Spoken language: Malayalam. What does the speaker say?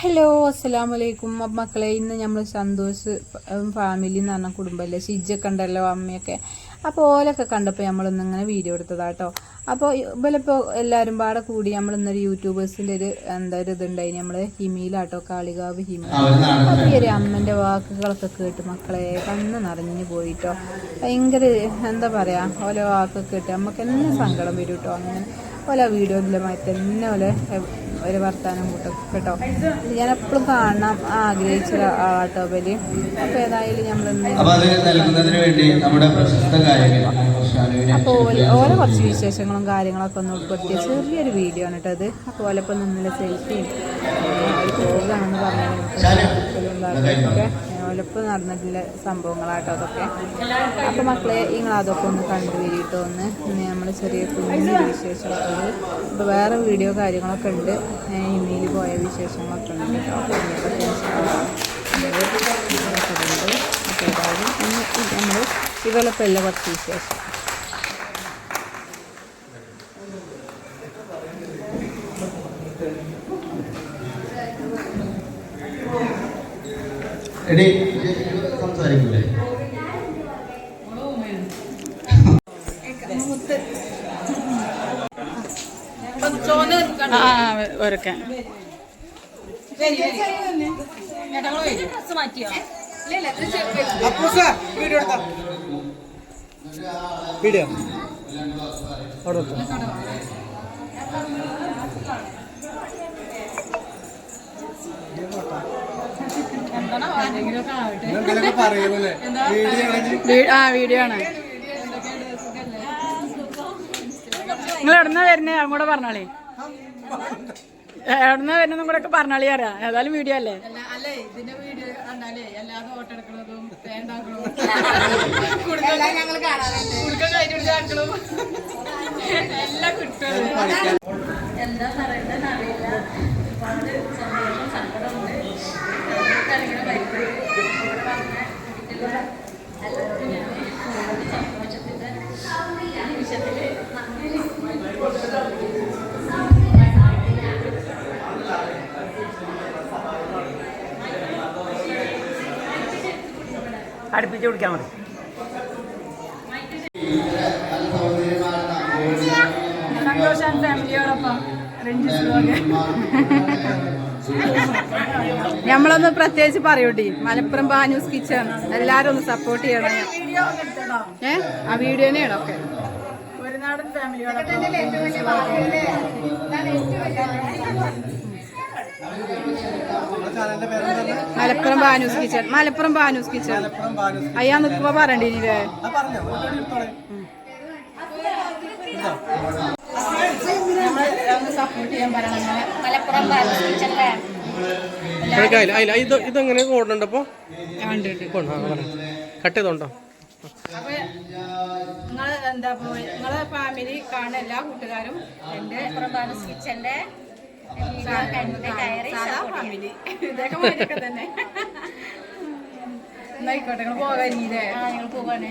ഹലോ അസ്സാം വലൈക്കും മക്കളെ ഇന്ന് നമ്മൾ സന്തോഷ് ഫാമിലി എന്ന് പറഞ്ഞ കുടുംബമല്ലേ ഷിജൊക്കെ ഉണ്ടല്ലോ അമ്മയൊക്കെ. അപ്പോൾ ഓലൊക്കെ കണ്ടപ്പോൾ നമ്മളിന്ന് ഇങ്ങനെ വീഡിയോ എടുത്തതാട്ടോ. അപ്പോൾ ഇവലിപ്പോൾ എല്ലാവരും പാടെ കൂടി നമ്മൾ ഇന്നൊരു യൂട്യൂബേഴ്സിന്റെ ഒരു എന്താ ഒരു ഇതുണ്ടായിന്. നമ്മൾ ഹിമിയിലാട്ടോ കാളികാവ് ഹിമി അപ്പോൾ ഈ ഒരു അമ്മന്റെ വാക്കുകളൊക്കെ കേട്ട് മക്കളെ കണ്ണ് നിറഞ്ഞു പോയിട്ടോ. ഭയങ്കര എന്താ പറയുക ഓരോ വാക്കൊക്കെ കേട്ട് നമുക്ക് എന്നെ സങ്കടം വരും കേട്ടോ അങ്ങനെ ഓല വീഡിയോയിലെ എന്നെ ഓലെ ഒരു വർത്താനം കൂട്ടും. കേട്ടോ? ഞാൻ എപ്പോഴും കാണാൻ ആഗ്രഹിച്ച ആളാട്ടോ ബലി. അപ്പോൾ ഏതായാലും നമ്മൾ അപ്പൊ അപ്പോൾ ഓരോ കുറച്ച് വിശേഷങ്ങളും കാര്യങ്ങളൊക്കെ ഒന്ന് ഉൾപ്പെടുത്തിയ ചെറിയൊരു വീഡിയോ ആണ് കേട്ടോ അത് അപ്പോൾ ഓലപ്പം നിന്നുള്ള സെൽഫിയും ഒരു പറഞ്ഞാൽ പറഞ്ഞൊക്കെ ഓലപ്പം നടന്നിട്ടുള്ള സംഭവങ്ങളാട്ടോ അതൊക്കെ. അപ്പോൾ മക്കളെ നിങ്ങൾ അതൊക്കെ ഒന്ന് കണ്ടു വരിട്ടോ ഒന്ന്. നമ്മൾ ചെറിയ കുഞ്ഞു വിശേഷമൊക്കെ ഇപ്പോൾ വേറെ വീഡിയോ കാര്യങ്ങളൊക്കെ ഉണ്ട്. ഇമെയിൽ പോയ വിശേഷങ്ങളൊക്കെ ഉണ്ട്. അപ്പോൾ ഏതായാലും നമ്മൾ ഇവലപ്പല്ല കുറച്ച് വിശേഷം. എടി സംസാരിക്കൂലേ? ഒരുക്കാൻ വീഡിയോ അവിടെ ആ വീഡിയോ ആണ്. നിങ്ങൾ എവിടുന്ന വരുന്നേ? അങ്ങോട്ട് പറഞ്ഞോളി. എവിടുന്ന വരുന്നതും കൂടെ ഒക്കെ പറഞ്ഞോളി അറിയാം. ഏതായാലും വീഡിയോ അല്ലേ? അല്ലേ ഇതിന്റെ അടുപ്പിച്ച് കുടിക്കാൻ മതി. സന്തോഷം ഫാമിലിയോടൊപ്പം. നമ്മളൊന്ന് പ്രത്യേകിച്ച് പറയൂട്ടി മലപ്പുറം ബാനൂസ് കിച്ചൺ. എല്ലാരും ഒന്ന് സപ്പോർട്ട് ചെയ്യണം. ഏ? ആ വീഡിയോനെയാണ് ഒക്കെ ഒരു നാടൻ ഫാമിലിയോടൊപ്പം. മലപ്പുറം ബാനൂസ് കിച്ചൺ. മലപ്പുറം ബാനൂസ് കിച്ചൺ. അയ്യാ നിൽക്കുമ്പോ എനിക്കായില്ല ഇതെങ്ങനെ ഓടണ്ടപ്പോ കട്ട് ചെയ്തോണ്ടോ? അപ്പൊ നിങ്ങൾ എന്താ നിങ്ങളെ ഫാമിലി കാണുന്ന എല്ലാ കൂട്ടുകാരും എന്റെ മലപ്പുറം ഫാമിലി ഇതൊക്കെ മാതിരിയൊക്കെ തന്നെ. എന്നായിക്കോട്ടെ നിങ്ങൾ പോകാൻ ആ ഞങ്ങൾ പോവാണ്